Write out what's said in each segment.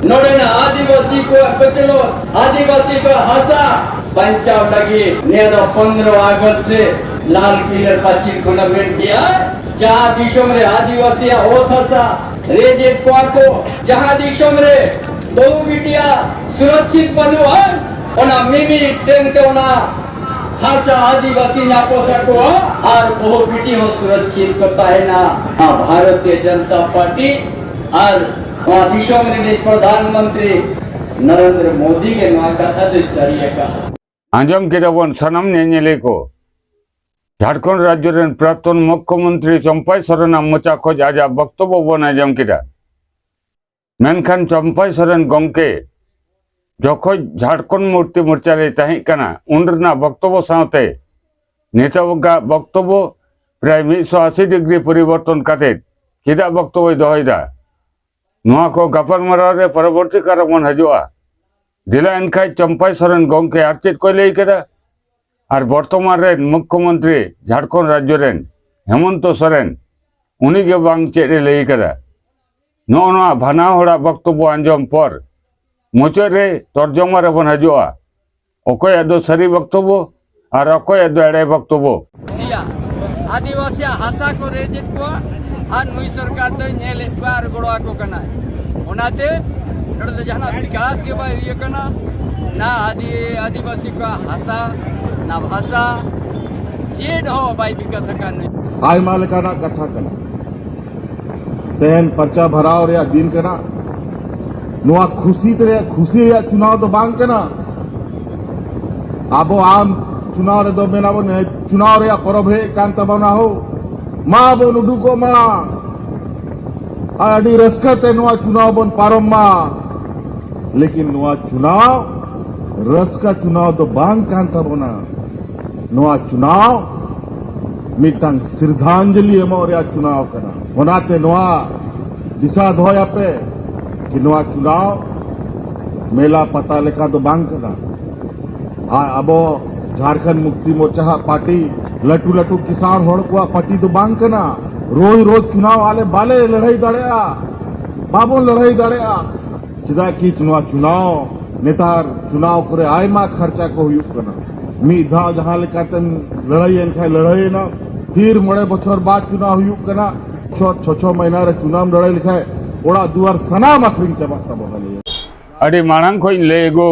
नोड़ आदिवासी को ನೋಡೋಣ ಆದಿವಾಸಿ ಬಚ್ಚಲು ಆದಿವಾಸಿ ಹಸ पंचावटगी नेहरू पंद्रह अगस्त से लाल किले पासी टूर्नामेंट किया जहाँ दिशों में आदिवासी ओथसा रेजे को जहाँ दिशों में बहु बिटिया सुरक्षित बनु हन ओना मिमी टेंग ते ओना हासा आदिवासी ना को सको और बहु बिटियों सुरक्षित करता है ना भारतीय जनता पार्टी और वहाँ विश्व में प्रधानमंत्री नरेंद्र मोदी ने वहाँ कहा तो আঞ্জম কেদাবন সানাম নেঞ্জে ঝাড়খণ্ড রাজ্যের প্রাক্তন মুখ্যমন্ত্রী চম্পাই সরেন মোচা খোঁজ আজ বক্তব্য বন আজম কেদা মেনখান চম্পাই সরেন গমকে যখন ঝাড়খণ্ড মূর্তি মোর্চারে তাহিঁ কানা উনরেনা বক্তব্য সাথে নেতাবগা বক্তব্য প্রায় মিশো আশি ডিগ্রি পরিবর্তন কাতে কেদা বক্তব্য দহয়দা गपनमारे परवर्ती कार बन हजा दिला एन चम्पा सरें गे और चेक को लैकदा और बर्तमान रे मुख्यमंत्री झारखंड राज्य रेन हेमंत सरें उनके बांग चे लैकदा ना भाना हड़ा बक्तव्य आंजम पर मुचादे तर्जमारे बन हजा अकय सारी बक्तव्य और अकय एड़े बक्तव्य आदिवासी हासा को रेजेट को नई सरकार तेल गड़ोते विकास के बारे ना आदि आदिवासी का हासा ना भाषा आई माल काना कथा करना तेन पर्चा भराव रहा दिन करना नुआ खुशी तेरे खुशी या चुनाव तो बांग करना आबो आम चुनाव रे दो बेना बो चुनाव रे या परोभे कांता बना हो বোন উডুকো মা। আর আদি রসখতে নোয়া চুনাও বোন পারম মা। লেকিন নোয়া চুনাও রসকা চুনাও তো বাং কান তাবোনা নোয়া চুনাও, মিটাং শ্রদ্ধাঞ্জলি এমরিয়া চুনাও কানা। ওনাতে নোয়া, দিশা ধোয়া পে, কি নোয়া চুনাও, মেলা পাতা লেখা তো বাং কানা। আর আবো ঝাড়খণ্ড মুক্তি মোর্চা পার্টি लटू लटू किसान हो पति तो बांकना रोज रोज चुनाव आले बाले लड़ाई दाड़ा बाबू लड़ाई दाड़ा चेदा कि चुनाव नेतार चुनाव करे आयमा खर्चा को मी धाव जहाँ लेकिन लड़ाई एनखाई लड़ाई ना। फिर मोड़े बचर बाद चुनाव होना छ छ छ महीना चुनाव लड़ाई लेखा ओड़ा दुआर सनाम आखरी चमकता अड़ी मांग खो ले अगो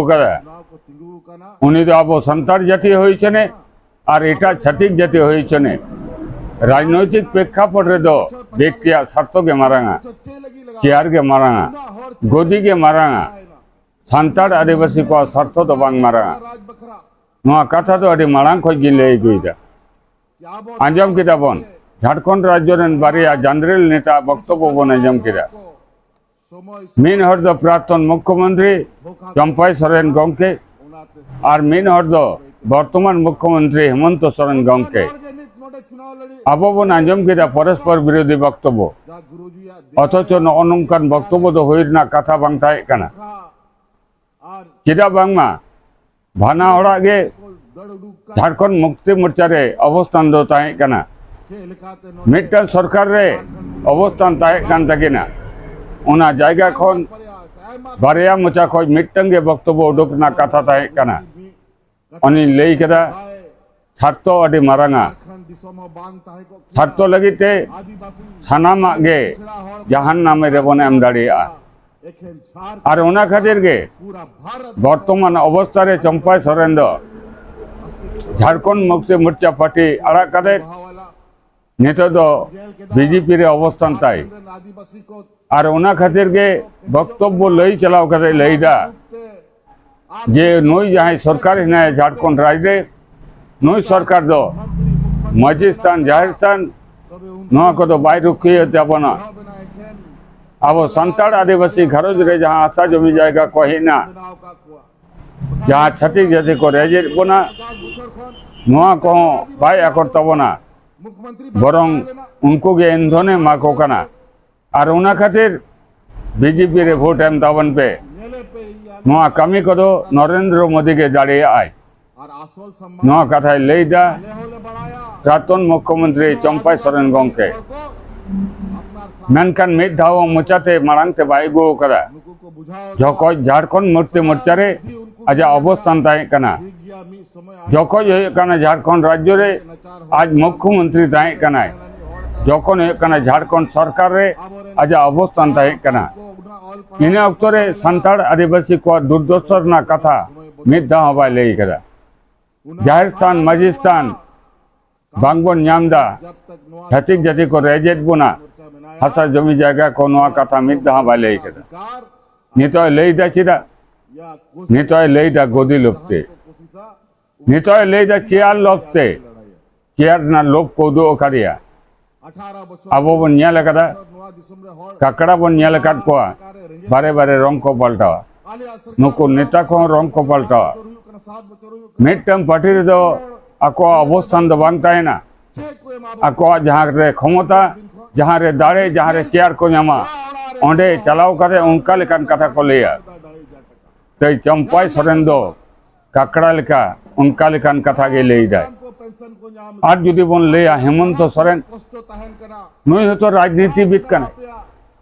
उन्हीं तो आप संतर जाती हुई আর এটা ছাতিক হয়েছে না। রাজনৈতিক প্রেক্ষাপট রেদো ব্যক্তিয়া স্বার্থকে মারাঙা, চেয়ারকে মারাঙা, গদিকে মারাঙা সান্তাড় আদিবাসী কো স্বার্থ তো বাং মারাঙা। নোয়া কথা তো আদি মারাং খোঁজ গিন লেই গইদা আঞ্জাম কিদা বন? ঝাড়খণ্ড রাজ্যের বারিয়া জান্দ্রেল নেতা বক্তব্য বন আঞ্জাম কিদা মিন হরদ প্রাক্তন মুখ্যমন্ত্রী চম্পাই সরেন গমকে আর মিন হরদ বর্তমান মুখ্যমন্ত্রী হেমন্ত সোরেন গমকে আবাবন আজমগিরা পরস্পর বিরোধী বক্তব্য অথচ ননমকান বক্তব্য তো হইর না কথা বাংটা কানা ᱪᱮᱫᱟᱜ ᱵᱟᱝᱢᱟ ᱵᱷᱟᱱᱟ ᱦᱚᱲᱟᱜ ᱜᱮ ᱡᱷᱟᱲᱠᱷᱚᱸᱰ ᱢᱩᱠᱛᱤ ᱢᱳᱨᱪᱟ ᱨᱮ অবস্থান ᱫᱚ ᱛᱟᱦᱮᱸ ᱠᱟᱱᱟ ᱢᱤᱫᱴᱟᱝ ᱥᱚᱨᱠᱟᱨ ᱨᱮ অবস্থান ᱛᱟᱦᱮᱸ ᱠᱟᱱ ᱛᱟᱹᱠᱤᱱᱟ ᱚᱱᱟ ᱡᱟᱭᱜᱟ ᱠᱷᱚᱱ ᱵᱟᱨᱭᱟ ᱢᱚᱪᱟ ᱠᱷᱚᱱ ᱢᱤᱫᱴᱟᱝ ᱜᱮ ᱵᱚᱠᱛᱚᱵᱚ ᱩᱰᱩᱠ ᱨᱮᱱᱟᱜ ᱠᱟᱛᱷᱟ ᱛᱟᱦᱮᱸ ᱠᱟᱱᱟ ᱩᱱᱤ ᱞᱟᱹᱭ ᱠᱮᱫᱟ ᱥᱟᱨᱛᱚ ᱟᱹᱰᱤ ᱢᱟᱨᱟᱝᱟ ᱥᱟᱨᱛᱚ ᱞᱟᱹᱜᱤᱫ ᱛᱮ ᱥᱟᱱᱟᱢᱟᱜ ᱜᱮ ᱡᱟᱦᱟᱱ ᱱᱟᱢᱮ ᱨᱮᱵᱚᱱ ᱮᱢ ᱫᱟᱲᱮᱭᱟᱜᱼᱟ ᱟᱨ ᱚᱱᱟ ᱠᱷᱟᱹᱛᱤᱨ ᱜᱮ ᱵᱚᱨᱛᱚᱢᱟᱱ ᱚᱵᱚᱥᱛᱷᱟ ᱨᱮ ᱪᱚᱢᱯᱟᱭ ᱥᱚᱨᱮᱱ ᱫᱚ ᱡᱷᱟᱲᱠᱷᱚᱸᱰ ᱢᱩᱠᱛᱤ ᱢᱳᱨᱪᱟ ᱯᱟᱨᱴᱤ ᱟᱲᱟᱜ ᱠᱟᱛᱮᱫ ᱱᱤᱛᱚᱜ ᱫᱚ ᱵᱤᱡᱮᱯᱤ ᱨᱮ ᱚᱵᱚᱥᱛᱷᱟᱱ ᱛᱟᱭ ᱟᱨ ᱚᱱᱟ ᱠᱷᱟᱹᱛᱤᱨ ᱜᱮ ᱵᱚᱠᱛᱚᱵᱵᱚ ᱞᱟᱹᱭ ᱪᱟᱞᱟᱣ ᱠᱟᱛᱮᱫ ᱞᱟᱹᱭᱫᱟ જે નોઈ જાહે સરકાર હિનાય ઝારખંડ રાજ્ય નોઈ સરકાર દો મજિસ્તાન જાહેરસ્તાન નોવા કદો બાય રૂકી હતી આપણા આવો સંતાળ આદિવાસી ઘરો જ રે જહાં આશા જમી જાયગા કહીના જહાં છતી જતી કો રેજે બોના નોવા કહો ભાઈ આકર તબના বরং উনকু গে ইন্ধনে মাকো কানা আর উনা খাতির বিজেপির ভোট এম দাবন পে ᱱᱚᱣᱟ ᱠᱟᱹᱢᱤ ᱠᱚᱫᱚ ᱱᱚᱨᱮᱱᱫᱨᱚ ᱢᱳᱫᱤ ᱜᱮ ᱫᱟᱲᱮᱭᱟᱜᱼᱟᱭ ᱱᱚᱣᱟ ᱠᱟᱛᱷᱟᱭ ᱞᱟᱹᱭᱫᱟ ᱯᱨᱟᱛᱚᱱ ᱢᱩᱠᱷᱭᱚᱢᱚᱱᱛᱨᱤ ᱪᱚᱢᱯᱟᱭ ᱥᱚᱨᱮᱱ ᱜᱚᱢᱠᱮ ᱢᱮᱱᱠᱷᱟᱱ ᱢᱤᱫ ᱫᱷᱟᱣ ᱢᱚᱪᱟᱛᱮ ᱢᱟᱲᱟᱝᱛᱮ ᱵᱟᱭ ᱟᱹᱜᱩ ᱟᱠᱟᱫᱟ ᱡᱚᱠᱷᱚᱡ ᱡᱷᱟᱲᱠᱷᱚᱸᱰ ᱢᱩᱨᱛᱤ ᱢᱳᱨᱪᱟᱨᱮ ᱟᱡᱟᱜ অবস্থান ᱛᱟᱦᱮᱸ ᱠᱟᱱᱟ ᱡᱚᱠᱷᱚᱡ ᱦᱩᱭᱩᱜ ᱠᱟᱱᱟ ᱡᱷᱟᱲᱠᱷᱚᱸᱰ ᱨᱟᱡᱽᱡᱚ ᱨᱮ ᱟᱡ ᱢᱩᱠᱷᱭᱚᱢᱚᱱᱛᱨᱤ ᱛᱟᱦᱮᱸ ᱠᱟᱱᱟᱭ ᱡᱚᱠᱷᱚᱱ ᱦᱩᱭᱩᱜ ᱠᱟᱱᱟ ᱡᱷᱟᱲᱠᱷᱚᱸᱰ ᱥᱚᱨᱠᱟᱨ ᱨᱮ ᱟᱡᱟᱜ অবস্থান ᱛᱟᱦᱮᱸ ᱠᱟᱱᱟ એને અવસરે સંતાળ આદિવાસી કોર દૂરદર્શનના કથા મેઘધા હવા લઈ ગયા જાહેર સ્થાન માજી સ્થાન ভাঙ্গন নিয়ামদা হ্যাচিক জাতি করে এজেট বোনা হাসা জমি জায়গা কোন কথা মিথ্যা হাবাই লেই কেদা নিতয় লেই দা চিরা, নিতয় লেই দা গদি লোপতে। নিতয় লেই দা চেয়ার লোপতে, চেয়ার না লোপ কৌদু ওকারিয়া আবো বন নিয়া লেকাদা কাকড়া বন নিয়া লেকাদ কোয়া बारे बारे रंग को पलटवा नेता को रंग को पलटवा मिट्टन पार्टी आको अवस्थान तो बांग क्षमता, जहाँ दाड़े जहाँ चेयर को नामा अंडे चलाव उनका कथा को लिया। तो चंपाई सरें काकड़ा उनका कथा के लिए जाए और जुदी बन लिया, हेमंत सरें। नई हतो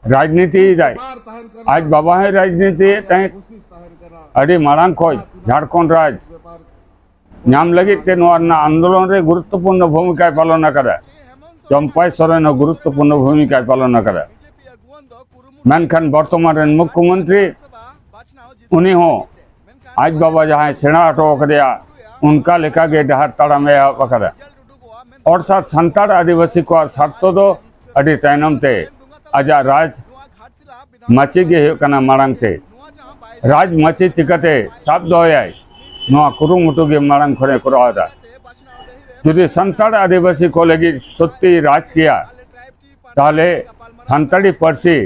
राजनीति जाए। आज बाबा है राजनीति अरे मारांग खोज झारखंड राज। नाम लगे आंदोलन रे गुरुत्वपूर्ण भूमिका पालन करा। चंपा सोरेन गुरुत्वपूर्ण भूमिका पालन करा। मेनखान बर्तमान मुख्यमंत्री उन्हीं हो। आज बाबा जहाँ सेना अटक उनका लेखा गे डर तड़ाम और साथ संतार आदिवासी को सार्थ तो अभी तैनते अजा राज मचे गेना मांग ते राज मचे चिकाते साब दुमुटू के मांग खरे को जुदी सानी आदिवासी को लगे सत्य राज किया। ताले सानी पारसी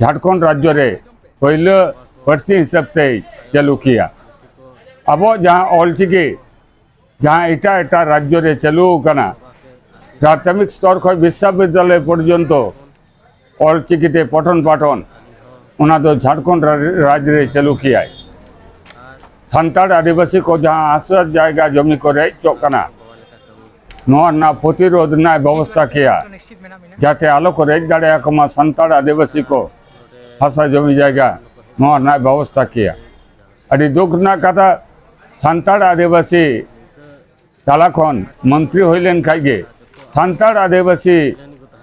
झारखंड राज्य पैलो पारसी हिसाब से चालू किया। अब जहाँ ऑलचिकी जहाँ एट एट राज्य चालू प्राथमिक स्तर खुद विश्वविद्यालय पर्यटन चिकिते पठन पाठन उना तो झारखंड राज्य में चालू किया सानताड़ आदिवासी को जहाँ आश्रय जगह जमी को रेजना चोना प्रतिरोध ना व्यवस्था किया जाते आलो को रेज दाड़ा सानताड़ आदिवासी को फासा जमी जगह ना व्यवस्था किया अभी दुख ना कथा सानताड़ आदिवासी ताला मंत्री होलन खाई सानताड़ आदिवासी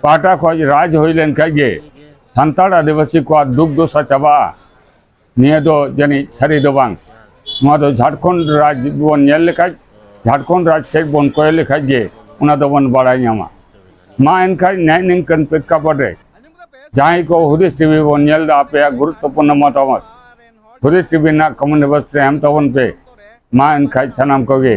પાટા ખોજ રાજ હોઈલેન કહીએ সান্তাল আদিবাসী কোয়া দুগ্ধ সাচাবা নিয়ে দো জানি সারি দোবাং নয় দো ঝাড়খণ্ড রাজ বন নেল লেখাজ ঝাড়খণ্ড রাজ সেই বন কয়ে লেখাজ যে ওনা দোবন বাড়াই নামা মা এনখাজ ন্যায় নিনকান প্রেক্ষাপটে যাই কো হরিশ টিভি বন নেল দা পে গুরুত্বপূর্ণ মতামত হরিশ টিভি না কমন ব্যবস্থা এম তবন পে মা এনখাজ সানাম কগে